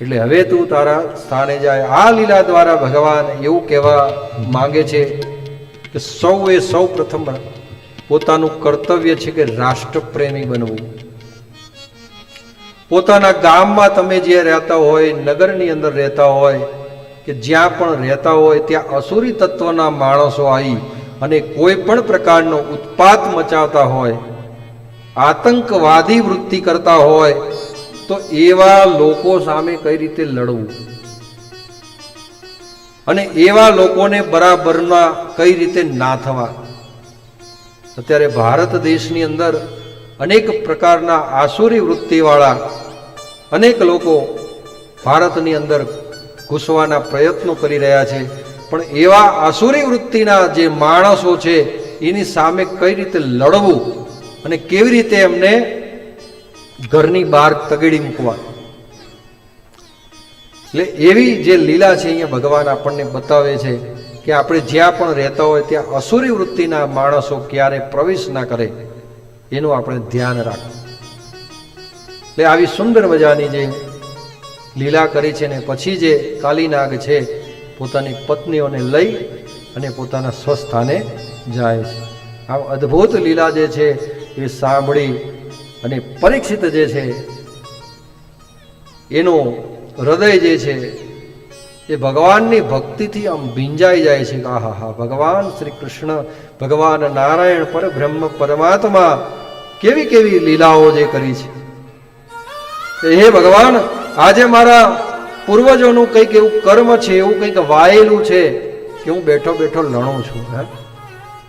એટલે હવે તું તારા સ્થાને જાય. આ લીલા દ્વારા ભગવાન એવું કહેવા માંગે છે કે સૌએ સૌ પ્રથમ પોતાનું કર્તવ્ય છે કે રાષ્ટ્રપ્રેમી બનવું. પોતાના ગામમાં તમે જે રહેતા હોય, નગરની અંદર રહેતા હોય, કે જ્યાં પણ રહેતા હોય, ત્યાં અસુરી તત્વના માણસો આવી અને કોઈ પણ પ્રકારનો ઉત્પાત મચાવતા હોય, આતંકવાદી વૃત્તિ કરતા હોય તો એવા લોકો સામે કઈ રીતે લડવું? અને એવા લોકોને બરાબરના કઈ રીતે ના થવા? અત્યારે ભારત દેશની અંદર અનેક પ્રકારના આસુરી વૃત્તિવાળા અનેક લોકો ભારતની અંદર ઘૂસવાના પ્રયત્નો કરી રહ્યા છે. પણ એવા આસુરી વૃત્તિના જે માણસો છે, એની સામે કઈ રીતે લડવું અને કેવી રીતે એમને ઘરની બહાર તગેડી મૂકવા. એટલે એવી જે લીલા છે અહીંયા ભગવાન આપણને બતાવે છે કે આપણે જ્યાં પણ રહેતા હોય ત્યાં અસુરી વૃત્તિના માણસો ક્યારે પ્રવેશ ના કરે, એનું આપણે ધ્યાન રાખવું. એટલે આવી સુંદર મજાની જે લીલા કરી છે ને પછી જે કાલીનાગ છે, પોતાની પત્નીઓને લઈ અને પોતાના સ્વસ્થાને જાય છે. આ અદ્ભુત લીલા જે છે, એ સાંભળી અને પરીક્ષિત જે છે, એનો હૃદય જે છે, એ ભગવાનની ભક્તિથી આમ ભીંજાઈ જાય છે કે આહા હા, ભગવાન શ્રી કૃષ્ણ, ભગવાન નારાયણ પરબ્રહ્મ પરમાત્મા કેવી કેવી લીલાઓ જે કરી છે. હે ભગવાન, આજે મારા પૂર્વજોનું કંઈક એવું કર્મ છે, એવું કંઈક વાયેલું છે કે હું બેઠો બેઠો લણું છું, હે?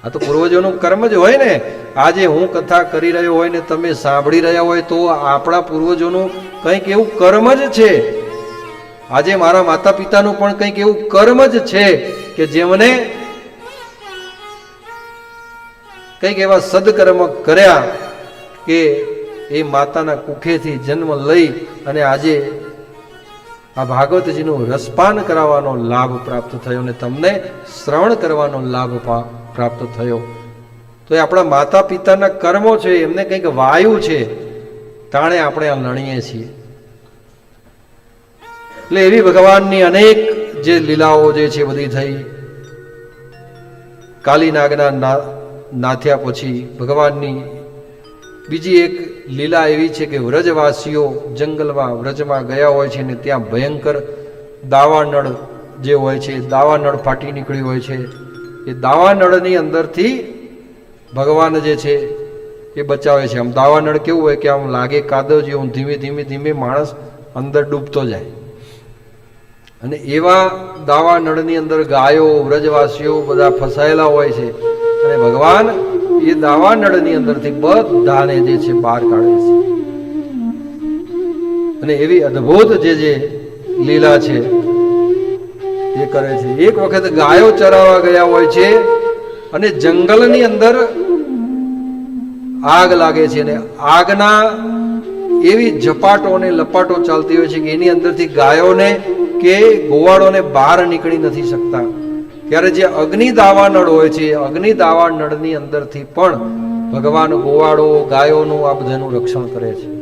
આ તો પૂર્વજોનું કર્મ જ હોય ને. આજે હું કથા કરી રહ્યો હોય ને તમે સાંભળી રહ્યા હોય તો આપણા પૂર્વજોનું કંઈક એવું કર્મ જ છે. આજે મારા માતા પિતાનું પણ કંઈક એવું કર્મ જ છે કે જેમને કંઈક એવા સદકર્મ કર્યા કે એ માતાના કુખેથી જન્મ લઈ અને આજે આ ભાગવતજીનું રસપાન કરાવવાનો લાભ પ્રાપ્ત થયો અને તમને શ્રવણ કરવાનો લાભ પ્રાપ્ત થયો. તો એ આપણા માતા પિતાના કર્મો છે, એમને કંઈક વાયુ છે, તાણે આપણે આ લણીએ છીએ. એટલે એવી ભગવાનની અનેક જે લીલાઓ જે છે, બધી થઈ. કાલીનાગના નાથ્યા પછી ભગવાનની બીજી એક લીલા એવી છે કે વ્રજવાસીઓ જંગલમાં, વ્રજમાં ગયા હોય છે ને ત્યાં ભયંકર દાવાનળ જે હોય છે, દાવાનળ ફાટી નીકળ્યું હોય છે. એ દાવાનળની અંદરથી ભગવાન જે છે એ બચાવે છે. આમ દાવાનળ કેવું હોય કે આમ લાગે કાદવ જેવું ધીમે ધીમે ધીમે માણસ અંદર ડૂબતો જાય. અને એવા દાવા નળની અંદર ગાયો, વ્રજવાસીઓ બધા ફસાયેલા હોય છે. અને ભગવાન એ દાવા નળની અંદરથી બધાને જે છે બહાર કાઢે છે. અને એવી અદ્ભુત જે જે લીલા છે એ કરે છે. એક વખત ગાયો ચરાવવા ગયા હોય છે અને જંગલની અંદર આગ લાગે છે અને આગના એવી ઝપાટો અને લપાટો ચાલતી હોય છે કે એની અંદરથી ગાયોને કે ગોવાળોને બહાર નીકળી નથી શકતા. ત્યારે જે અગ્નિ દાવાનળ હોય છે અગ્નિ અગ્નિ દાવાનળની અંદરથી પણ ભગવાન ગોવાળો, ગાયોનું આ બધાનું રક્ષણ કરે છે.